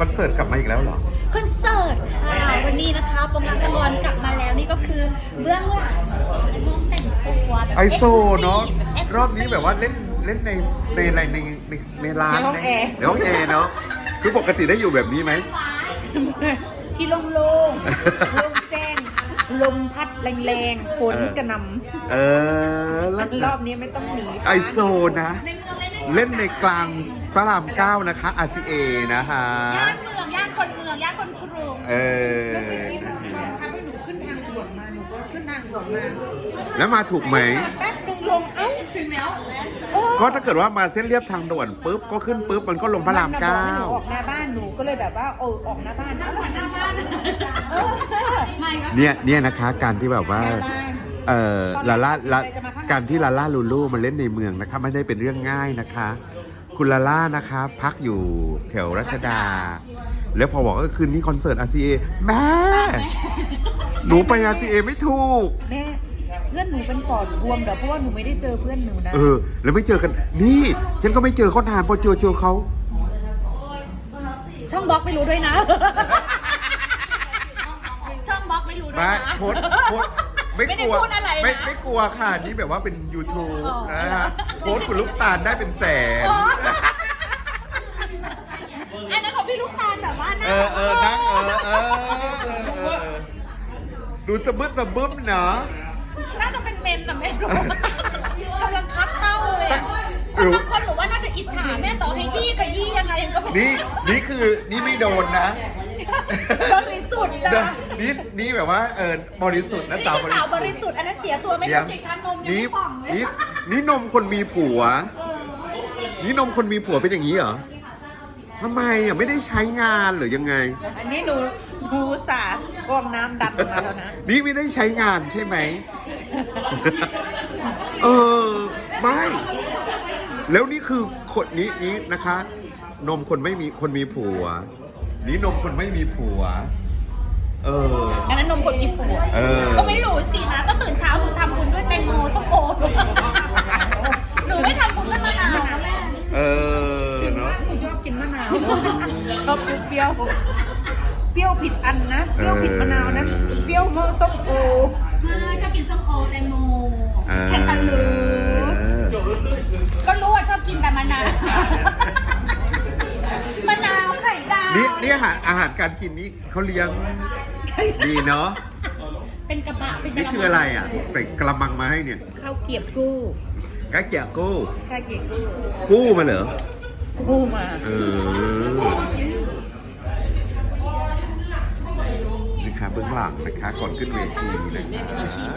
คอนเสิร์ตกลับมาอีกแล้วเหรอ คอนเสิร์ตค่ะวันนี้นะคะปงรักตะกอนกลับมาแล้วนี่ก็คือเบื้องหลังในห้องแต่งตัวแบบ ไอโซเนาะ exclusive รอบนี้แบบว่าเล่นเล่นในในในในในในร้านในห้องแอร์ ในห้องแอร์เนาะคือปกติได้อยู่แบบนี้ไหม ที่โล่งๆโล่งแจ้ง ลมพัดแรงๆฝนกระหนเออำแล้วรอบนี้ไม่ต้องหนีไอโซนะ ในเมืองเล่นเล่นในกลาง พระรามเก้านะคะ RCA นะคะ ย่านเมืองย่านคนเมืองย่านคนกรุงเออ แล้วเมื่อกี้มันบังคับให้หนูขึ้นทางด่วนมาหนูก็ขึ้นทางด่วนมาแล้วมาถูกไหม แป๊บนึงลงเอ้าถึงแล้วโอ้ก็ถ้าเกิดว่ามาเส้นเรียบทางด่วนปุ๊บก็ขึ้นปุ๊บมันก็ลงพระรามนน่ะเก้าบอกให้หนูออกหน้าบ้านหนูก็เลยแบบว่าโอ้ออกหน้าบ้านหน้าบ้านหน้าบ้านเออ ไม่ก็เนี่ยเนี่ยนะคะการที่แบบว่าหน้าบ้านเอ่อตอนแรลากล่าลาจะมาข้างหลังการที่ลาล่าลูลูมาเล่นในเมืองนะคะไม่ได้เป็นเรื่องง่ายนะคะ คุณลาล่านะคะพักอยู่แถวรัชดา แล้วพอบอกว่าคืนนี้คอนเสิร์ต RCA แม่ หนูไป RCA ไม่ถูก แม่เพื่อนหนูเป็นปอดบวมเดี๋ยวเพราะว่าหนูไม่ได้เจอเพื่อนหนูนะเออ แล้วไม่เจอกัน นี่ ฉันก็ไม่เจอเขานานพอเจอเจอเขาช่องบล็อกไม่รู้ด้วยนะ ช่องบล็อกไม่รู้ด้วยมานะ โพสต์โพสต์ ไม่ไม่กได้ลัวพูดอะไรนะไม่ไม่กลัวค่ะ นี่แบบว่าเป็น YouTube อ๋อ นะฮะโพสต์คุณลูกตาลได้เป็นแสน อ๋ออันนั้นของพี่ลูกตาลแบบว่าหน้าเออเออนั่งเออเออเออเออดูสะบึ้มสะบึ้มเนาะ น่าจะเป็นเมนแต่ไม่รู้กำลังคัดเต้าเลยอะเอคนอบางคนหรือว่าน่าจะอิจฉาแม่ต่อให้ยี่กับยี่ยังไงก็ไม่นี่นี่คือนี่ไม่โดนนะบริสุทธิ์จ้ะนี่ นี่แบบว่าเออบริสุทธิ์นะนี่สาวคืบอริสาวบสุทริธิ์สุทธิ์อันนั้นเสียตัวไม่เดี๋ต้ยอวงกินทานนมยังนี่ไม่ป่องเลยนี่นี่นมคนมีผัว เออนี่นมคนมีผัวเป็นอย่างนี้เหรอทำไมอะไม่ได้ใช้งานหรือยังไง อันนี้หนูหนูสาดฟองน้ำดันออกมาแล้วนะ นี่ไม่ได้ใช้งานใช่ไหม เออ ไม่ แล้วนี่คือคนนี้นี้นะคะ นมคนไม่มีคนมีผัว นี่นมคนไม่มีผัว เออ อันนั้นนมคนมีผัวเออ ก็ไม่รู้สินะก็ตื่นเช้าหนูทำบุญด้วยแตงโมส้มโอหนูไม่ทำบุญเรื่องมะนาวนะแม่เออถึงเนาะว่าหนูชอบกินมะนาว ชอบกินเปรี้ยวเปรี้ยวผิดอันนะเปรี้ยวผิดมะนาวนะเปรี้ยวมะส้มโอไม่ชอบกินส้มโอแตงโมเออแคนตาลูปก็รู้ว่าชอบกินแต่มะนาวมะนาวไข่ดาว นี่นี่อาหารอาหารการกินนี่เขาเลี้ยง ดีเนาะเป็นกระบะเป็นกนี่ระคืออะไรอะใส่กระมังมาให้เนี่ยข้าวเกรียบกู้กะเกียกู้ ข้าวเกรียบกู้กู้มาเหรอกู้มาเออนี่ค่ะเบื้องหลังนะคะก่อนขึ้นเวทีนะคะ